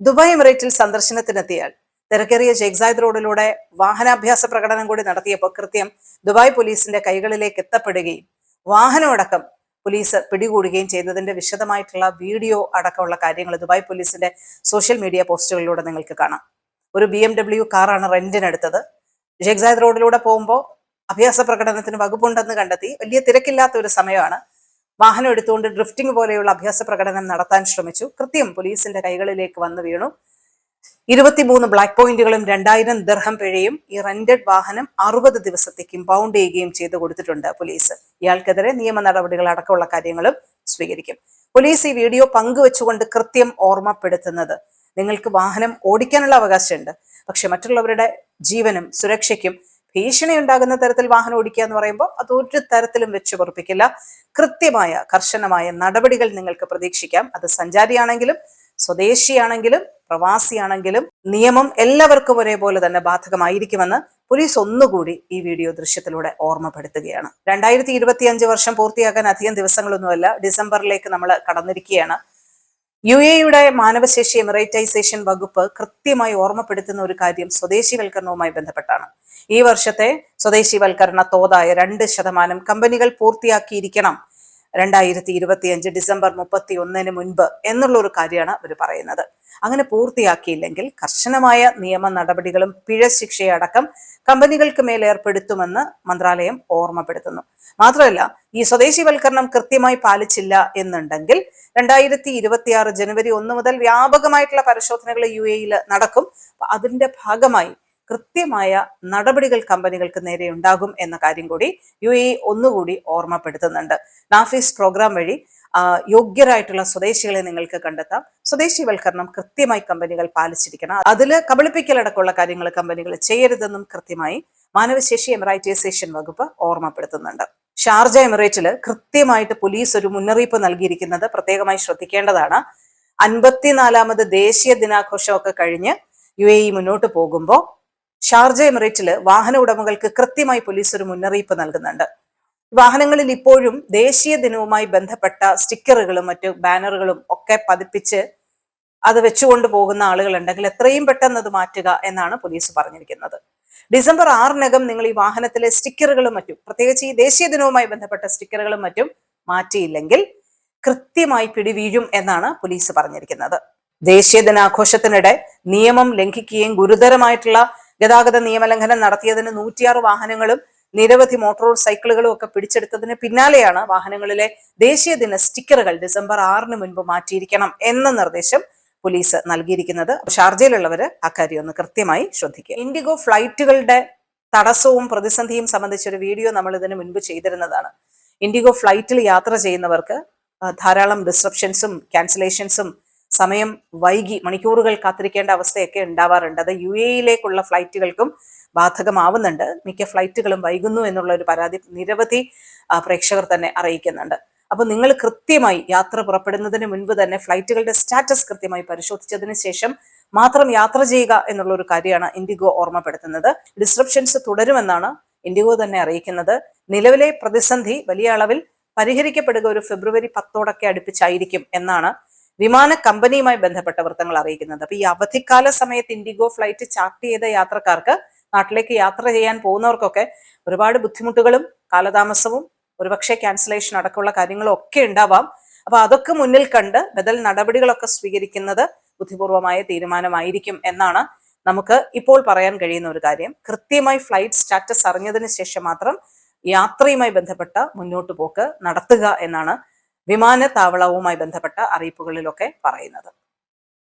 Dubai എമിറേറ്റിൽ സന്ദർശനത്തിനെത്തിയാൽ. തിരക്കേറിയ ജെഗ്സായദ് റോഡിലൂടെ വാഹനാഭ്യാസ പ്രകടനം കൂടി നടത്തിയപ്പോൾ കൃത്യം ദുബായ് പോലീസിന്റെ കൈകളിലേക്ക് എത്തപ്പെടുകയും വാഹനമടക്കം പോലീസ് പിടികൂടുകയും ചെയ്തതിന്റെ വിശദമായിട്ടുള്ള വീഡിയോ അടക്കമുള്ള കാര്യങ്ങൾ ദുബായ് പോലീസിന്റെ സോഷ്യൽ മീഡിയ പോസ്റ്റുകളിലൂടെ നിങ്ങൾക്ക് കാണാം. ഒരു ബി എം ഡബ്ല്യു കാറാണ് റെന്റിനെടുത്തത്. ജെഗ്സായദ് റോഡിലൂടെ പോകുമ്പോൾ അഭ്യാസ പ്രകടനത്തിന് വകുപ്പുണ്ടെന്ന് കണ്ടെത്തി. വലിയ തിരക്കില്ലാത്ത ഒരു സമയമാണ്. വാഹനം എടുത്തുകൊണ്ട് ഡ്രിഫ്റ്റിംഗ് പോലെയുള്ള അഭ്യാസ പ്രകടനം നടത്താൻ ശ്രമിച്ചു. കൃത്യം പോലീസിന്റെ കൈകളിലേക്ക് വന്നു വീണു. ഇരുപത്തിമൂന്ന് ബ്ലാക്ക് പോയിന്റുകളും രണ്ടായിരം ദർഹം പിഴയും ഈ റെന്റഡ് വാഹനം അറുപത് ദിവസത്തേക്ക് ഇമ്പൗണ്ട് ചെയ്യുകയും ചെയ്തു കൊടുത്തിട്ടുണ്ട് പോലീസ്. ഇയാൾക്കെതിരെ നിയമ നടപടികൾ അടക്കമുള്ള കാര്യങ്ങളും സ്വീകരിക്കും. പോലീസ് ഈ വീഡിയോ പങ്കുവെച്ചുകൊണ്ട് കൃത്യം ഓർമ്മപ്പെടുത്തുന്നത്. നിങ്ങൾക്ക് വാഹനം ഓടിക്കാനുള്ള അവകാശമുണ്ട്. പക്ഷെ മറ്റുള്ളവരുടെ ജീവനും സുരക്ഷയ്ക്കും ഭീഷണി ഉണ്ടാകുന്ന തരത്തിൽ വാഹനം ഓടിക്കുക എന്ന് പറയുമ്പോൾ അത് ഒരു തരത്തിലും വെച്ച് പൊറപ്പിക്കില്ല കൃത്യമായ കർശനമായ നടപടികൾ നിങ്ങൾക്ക് പ്രതീക്ഷിക്കാം. അത് സഞ്ചാരിയാണെങ്കിലും സ്വദേശിയാണെങ്കിലും പ്രവാസിയാണെങ്കിലും നിയമം എല്ലാവർക്കും ഒരേപോലെ തന്നെ ബാധകമായിരിക്കുമെന്ന് പോലീസ് ഒന്നുകൂടി ഈ വീഡിയോ ദൃശ്യത്തിലൂടെ ഓർമ്മപ്പെടുത്തുകയാണ്. രണ്ടായിരത്തി വർഷം പൂർത്തിയാക്കാൻ അധികം ദിവസങ്ങളൊന്നുമല്ല. ഡിസംബറിലേക്ക് നമ്മൾ കടന്നിരിക്കുകയാണ്. യു എയുടെ മാനവശേഷി എമിറേറ്റൈസേഷൻ വകുപ്പ് കൃത്യമായി ഓർമ്മപ്പെടുത്തുന്ന ഒരു കാര്യം സ്വദേശിവൽക്കരണവുമായി ബന്ധപ്പെട്ടാണ്. ഈ വർഷത്തെ സ്വദേശിവൽക്കരണ തോതായ രണ്ട് ശതമാനം കമ്പനികൾ പൂർത്തിയാക്കിയിരിക്കണം. രണ്ടായിരത്തി ഇരുപത്തിയഞ്ച് ഡിസംബർ മുപ്പത്തി ഒന്നിന് മുൻപ് എന്നുള്ള ഒരു കാര്യമാണ് അവർ പറയുന്നത്. അങ്ങനെ പൂർത്തിയാക്കിയില്ലെങ്കിൽ കർശനമായ നിയമ നടപടികളും പിഴ ശിക്ഷയടക്കം കമ്പനികൾക്ക് മേൽ ഏർപ്പെടുത്തുമെന്ന് മന്ത്രാലയം ഓർമ്മപ്പെടുത്തുന്നു. മാത്രമല്ല ഈ സ്വദേശിവൽക്കരണം കൃത്യമായി പാലിച്ചില്ല എന്നുണ്ടെങ്കിൽ രണ്ടായിരത്തി ഇരുപത്തിയാറ് ജനുവരി ഒന്ന് മുതൽ വ്യാപകമായിട്ടുള്ള പരിശോധനകൾ യു എയിൽ നടക്കും. അതിന്റെ ഭാഗമായി കൃത്യമായ നടപടികൾ കമ്പനികൾക്ക് നേരെ ഉണ്ടാകും എന്ന കാര്യം കൂടി യു എ ഒന്നുകൂടി ഓർമ്മപ്പെടുത്തുന്നുണ്ട്. നാഫീസ് പ്രോഗ്രാം വഴി യോഗ്യരായിട്ടുള്ള സ്വദേശികളെ നിങ്ങൾക്ക് കണ്ടെത്താം. സ്വദേശിവൽക്കരണം കൃത്യമായി കമ്പനികൾ പാലിച്ചിരിക്കണം. അതിൽ കബളിപ്പിക്കലടക്കമുള്ള കാര്യങ്ങൾ കമ്പനികൾ ചെയ്യരുതെന്നും കൃത്യമായി മാനവശേഷി എമറൈറ്റൈസേഷൻ വകുപ്പ് ഓർമ്മപ്പെടുത്തുന്നുണ്ട്. ഷാർജ എമിറേറ്റിൽ കൃത്യമായിട്ട് പോലീസ് ഒരു മുന്നറിയിപ്പ് നൽകിയിരിക്കുന്നത് പ്രത്യേകമായി ശ്രദ്ധിക്കേണ്ടതാണ്. അൻപത്തിനാലാമത് ദേശീയ ദിനാഘോഷമൊക്കെ കഴിഞ്ഞ് യു എ ഇ മുന്നോട്ട് പോകുമ്പോൾ ഷാർജ എമിറേറ്റിൽ വാഹന ഉടമകൾക്ക് കൃത്യമായി പോലീസ് ഒരു മുന്നറിയിപ്പ് നൽകുന്നുണ്ട്. വാഹനങ്ങളിൽ ഇപ്പോഴും ദേശീയ ദിനവുമായി ബന്ധപ്പെട്ട സ്റ്റിക്കറുകളും മറ്റു ബാനറുകളും ഒക്കെ പതിപ്പിച്ച് അത് വെച്ചുകൊണ്ട് പോകുന്ന ആളുകളുണ്ടെങ്കിൽ എത്രയും പെട്ടെന്ന് അത് മാറ്റുക എന്നാണ് പോലീസ് പറഞ്ഞിരിക്കുന്നത്. ഡിസംബർ ആറിനകം നിങ്ങൾ ഈ വാഹനത്തിലെ സ്റ്റിക്കറുകളും മറ്റും പ്രത്യേകിച്ച് ഈ ദേശീയ ദിനവുമായി ബന്ധപ്പെട്ട സ്റ്റിക്കറുകളും മറ്റും മാറ്റിയില്ലെങ്കിൽ കൃത്യമായി പിടിവീഴും എന്നാണ് പോലീസ് പറഞ്ഞിരിക്കുന്നത്. ദേശീയ ദിനാഘോഷത്തിനിടെ നിയമം ലംഘിക്കുകയും ഗുരുതരമായിട്ടുള്ള ഗതാഗത നിയമലംഘനം നടത്തിയതിന് നൂറ്റിയാറ് വാഹനങ്ങളും നിരവധി മോട്ടോർ സൈക്കിളുകളും ഒക്കെ പിടിച്ചെടുത്തതിന് പിന്നാലെയാണ് വാഹനങ്ങളിലെ ദേശീയ ദിന സ്റ്റിക്കറുകൾ ഡിസംബർ ആറിന് മുൻപ് മാറ്റിയിരിക്കണം എന്ന നിർദ്ദേശം പോലീസ് നൽകിയിരിക്കുന്നത്. ഷാർജയിലുള്ളവര് അക്കാര്യം ഒന്ന് കൃത്യമായി ശ്രദ്ധിക്കുക. ഇൻഡിഗോ ഫ്ലൈറ്റുകളുടെ തടസ്സവും പ്രതിസന്ധിയും സംബന്ധിച്ചൊരു വീഡിയോ നമ്മൾ ഇതിന് മുൻപ് ചെയ്തിരുന്നതാണ്. ഇൻഡിഗോ ഫ്ലൈറ്റിൽ യാത്ര ചെയ്യുന്നവർക്ക് ധാരാളം ഡിസ്ട്രപ്ഷൻസും ക്യാൻസലേഷൻസും സമയം വൈകി മണിക്കൂറുകൾ കാത്തിരിക്കേണ്ട അവസ്ഥയൊക്കെ ഉണ്ടാവാറുണ്ട്. അത് യു എയിലേക്കുള്ള ഫ്ലൈറ്റുകൾക്കും ബാധകമാവുന്നുണ്ട്. മിക്ക ഫ്ലൈറ്റുകളും വൈകുന്നു എന്നുള്ള ഒരു പരാതി നിരവധി പ്രേക്ഷകർ തന്നെ അറിയിക്കുന്നുണ്ട്. അപ്പോൾ നിങ്ങൾ കൃത്യമായി യാത്ര പുറപ്പെടുന്നതിന് മുൻപ് തന്നെ ഫ്ലൈറ്റുകളുടെ സ്റ്റാറ്റസ് കൃത്യമായി പരിശോധിച്ചതിന് ശേഷം മാത്രം യാത്ര ചെയ്യുക എന്നുള്ള ഒരു കാര്യമാണ് ഇൻഡിഗോ ഓർമ്മപ്പെടുത്തുന്നത്. ഡിസ്ട്രപ്ഷൻസ് തുടരുമെന്നാണ് ഇൻഡിഗോ തന്നെ അറിയിക്കുന്നത്. നിലവിലെ പ്രതിസന്ധി വലിയ അളവിൽ പരിഹരിക്കപ്പെടുക ഒരു ഫെബ്രുവരി പത്തോടൊക്കെ അടുപ്പിച്ചായിരിക്കും എന്നാണ് വിമാന കമ്പനിയുമായി ബന്ധപ്പെട്ട വൃത്തങ്ങൾ അറിയിക്കുന്നത്. അപ്പൊ ഈ അവധിക്കാല സമയത്ത് ഇൻഡിഗോ ഫ്ലൈറ്റ് ചാർട്ട് ചെയ്ത യാത്രക്കാർക്ക് നാട്ടിലേക്ക് യാത്ര ചെയ്യാൻ പോകുന്നവർക്കൊക്കെ ഒരുപാട് ബുദ്ധിമുട്ടുകളും കാലതാമസവും ഒരുപക്ഷെ ക്യാൻസലേഷൻ അടക്കമുള്ള കാര്യങ്ങളും ഒക്കെ ഉണ്ടാവാം. അപ്പൊ അതൊക്കെ മുന്നിൽ കണ്ട് ബദൽ നടപടികളൊക്കെ സ്വീകരിക്കുന്നത് ബുദ്ധിപൂർവമായ തീരുമാനമായിരിക്കും എന്നാണ് നമുക്ക് ഇപ്പോൾ പറയാൻ കഴിയുന്ന ഒരു കാര്യം. കൃത്യമായി ഫ്ലൈറ്റ് സ്റ്റാറ്റസ് അറിഞ്ഞതിന് ശേഷം മാത്രം യാത്രയുമായി ബന്ധപ്പെട്ട മുന്നോട്ട് പോക്ക് നടത്തുക എന്നാണ് വിമാനത്താവളവുമായി ബന്ധപ്പെട്ട അറിയിപ്പുകളിലൊക്കെ പറയുന്നത്.